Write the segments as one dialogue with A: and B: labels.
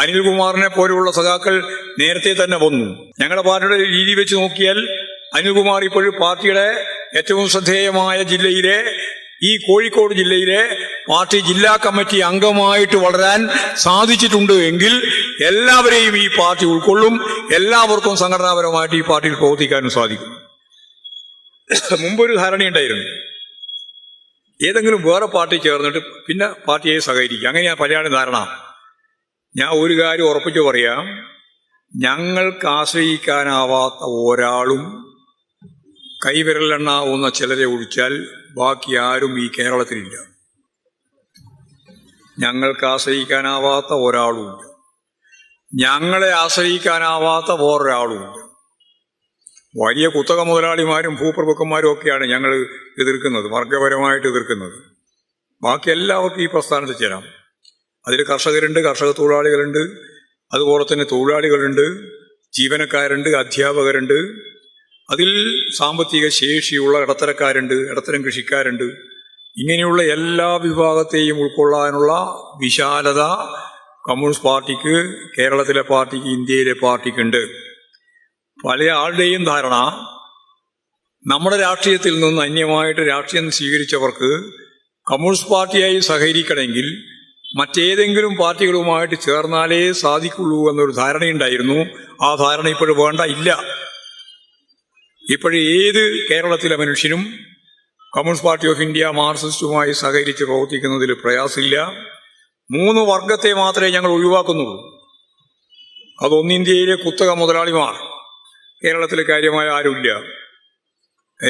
A: അനിൽകുമാറിനെ പോലെയുള്ള സഖാക്കൾ നേരത്തെ തന്നെ വന്നു. ഞങ്ങളുടെ പാർട്ടിയുടെ രീതി വെച്ച് നോക്കിയാൽ അനിൽകുമാർ ഇപ്പോഴും പാർട്ടിയുടെ ഏറ്റവും ശ്രദ്ധേയമായ ജില്ലയിലെ ഈ കോഴിക്കോട് ജില്ലയിലെ പാർട്ടി ജില്ലാ കമ്മിറ്റി അംഗമായിട്ട് വളരാൻ സാധിച്ചിട്ടുണ്ട് എങ്കിൽ എല്ലാവരെയും ഈ പാർട്ടി ഉൾക്കൊള്ളും. എല്ലാവർക്കും സംഘടനാപരമായിട്ട് ഈ പാർട്ടിയിൽ പ്രവർത്തിക്കാനും സാധിക്കും. മുമ്പൊരു ധാരണയുണ്ടായിരുന്നു ഏതെങ്കിലും വേറെ പാർട്ടി ചേർന്നിട്ട് പിന്നെ പാർട്ടിയെ സഹകരിക്കുക. അങ്ങനെയാണ് പലയാണ് ധാരണ. ഞാൻ ഒരു കാര്യം ഉറപ്പിച്ചു പറയാം. ഞങ്ങൾക്ക് ആശ്രയിക്കാനാവാത്ത ഒരാളും കൈവിരലെണ്ണാവുന്ന ചിലരെ ഒഴിച്ചാൽ ബാക്കി ആരും ഈ കേരളത്തിലില്ല. ഞങ്ങൾക്ക് ആശ്രയിക്കാനാവാത്ത ഒരാളുമില്ല ഞങ്ങളെ ആശ്രയിക്കാനാവാത്ത വേറൊരാളുമില്ല വലിയ കുത്തക മുതലാളിമാരും ഭൂപ്രഭുക്കന്മാരും ഒക്കെയാണ് ഞങ്ങൾ എതിർക്കുന്നത് വർഗപരമായിട്ട് എതിർക്കുന്നത്. ബാക്കി എല്ലാവർക്കും ഈ പ്രസ്ഥാനത്ത് ചേരാം. അതിൽ കർഷകരുണ്ട് കർഷക തൊഴിലാളികളുണ്ട് അതുപോലെ തന്നെ തൊഴിലാളികളുണ്ട് ജീവനക്കാരുണ്ട് അധ്യാപകരുണ്ട്. അതിൽ സാമ്പത്തിക ശേഷിയുള്ള ഇടത്തരക്കാരുണ്ട് ഇടത്തരം കൃഷിക്കാരുണ്ട്. ഇങ്ങനെയുള്ള എല്ലാ വിഭാഗത്തെയും ഉൾക്കൊള്ളാനുള്ള വിശാലത കമ്മ്യൂണിസ്റ്റ് പാർട്ടിക്ക് കേരളത്തിലെ പാർട്ടിക്ക് ഇന്ത്യയിലെ പാർട്ടിക്കുണ്ട്. പല ആളുടെയും ധാരണ നമ്മുടെ രാഷ്ട്രീയത്തിൽ നിന്ന് അന്യമായിട്ട് രാഷ്ട്രീയം സ്വീകരിച്ചവർക്ക് കമ്മ്യൂണിസ്റ്റ് പാർട്ടിയായി സഹകരിക്കണമെങ്കിൽ മറ്റേതെങ്കിലും പാർട്ടികളുമായിട്ട് ചേർന്നാലേ സാധിക്കുള്ളൂ എന്നൊരു ധാരണയുണ്ടായിരുന്നു. ആ ധാരണ ഇപ്പോഴും വേണ്ട ഇല്ല. ഇപ്പോഴും ഏത് കേരളത്തിലെ മനുഷ്യനും കമ്മ്യൂണിസ്റ്റ് പാർട്ടി ഓഫ് ഇന്ത്യ മാർക്സിസ്റ്റുമായി സഹകരിച്ച് പ്രവർത്തിക്കുന്നതിൽ പ്രയാസമില്ല. മൂന്ന് വർഗത്തെ മാത്രമേ ഞങ്ങൾ ഒഴിവാക്കുന്നുള്ളൂ. അതൊന്ന് ഇന്ത്യയിലെ കുത്തക മുതലാളിമാർ. കേരളത്തിൽ കാര്യമായ ആരുമില്ല.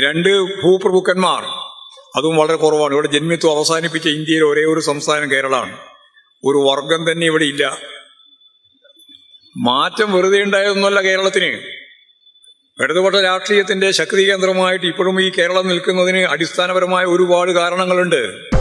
A: രണ്ട് ഭൂപ്രഭുക്കന്മാർ. അതും വളരെ കുറവാണ്. ഇവിടെ ജന്മിത്വം അവസാനിപ്പിച്ച ഇന്ത്യയിലെ ഒരേ ഒരു സംസ്ഥാനം കേരളമാണ്. ഒരു വർഗം തന്നെ ഇവിടെ ഇല്ല. മാറ്റം വെറുതെ ഉണ്ടായതൊന്നുമല്ല കേരളത്തിന്. ഇടതുപക്ഷ രാഷ്ട്രീയത്തിന്റെ ശക്തി കേന്ദ്രമായിട്ട് ഇപ്പോഴും ഈ കേരളം നിൽക്കുന്നതിന് അടിസ്ഥാനപരമായ ഒരുപാട് കാരണങ്ങളുണ്ട്.